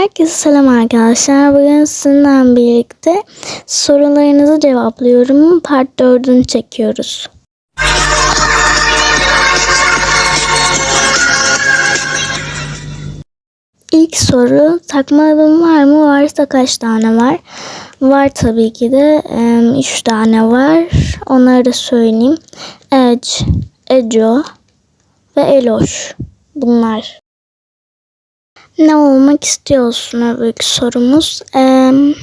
Herkese selam arkadaşlar. Bugün sizinle birlikte sorularınızı cevaplıyorum. Part 4'ünü çekiyoruz. İlk soru takma adın var mı? Varsa kaç tane var? Var tabii ki de 3 tane var. Onları da söyleyeyim. Edge, Ejo ve Eloş. Bunlar. Ne olmak istiyorsun öbürkü sorumuz? Eee,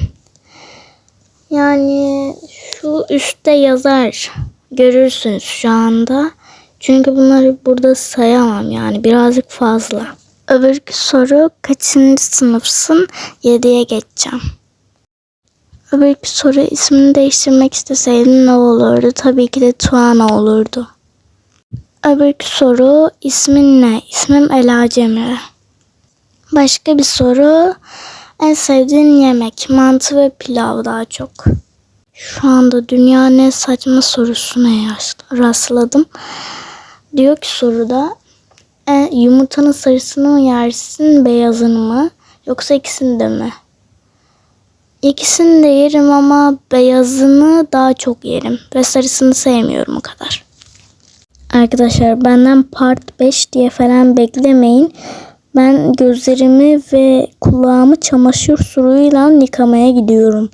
yani şu üstte yazar. Görürsünüz şu anda. Çünkü bunları burada sayamam yani birazcık fazla. Öbürkü soru kaçıncı sınıfsın? 7'ye geçeceğim. Öbürkü soru ismini değiştirmek isteseydin ne olurdu? Tabii ki de Tuana olurdu. Öbürkü soru ismin ne? İsmim Ela Cemre. Başka bir soru. En sevdiğin yemek mantı ve pilav daha çok. Şu anda dünyanın en saçma sorusuna rastladım. Diyor ki soruda e, yumurtanın sarısını mı yersin beyazını mı yoksa ikisini de mi? İkisini de yerim ama beyazını daha çok yerim ve sarısını sevmiyorum o kadar. Arkadaşlar benden part 5 diye falan beklemeyin. Ben gözlerimi ve kulağımı çamaşır suyuyla yıkamaya gidiyorum.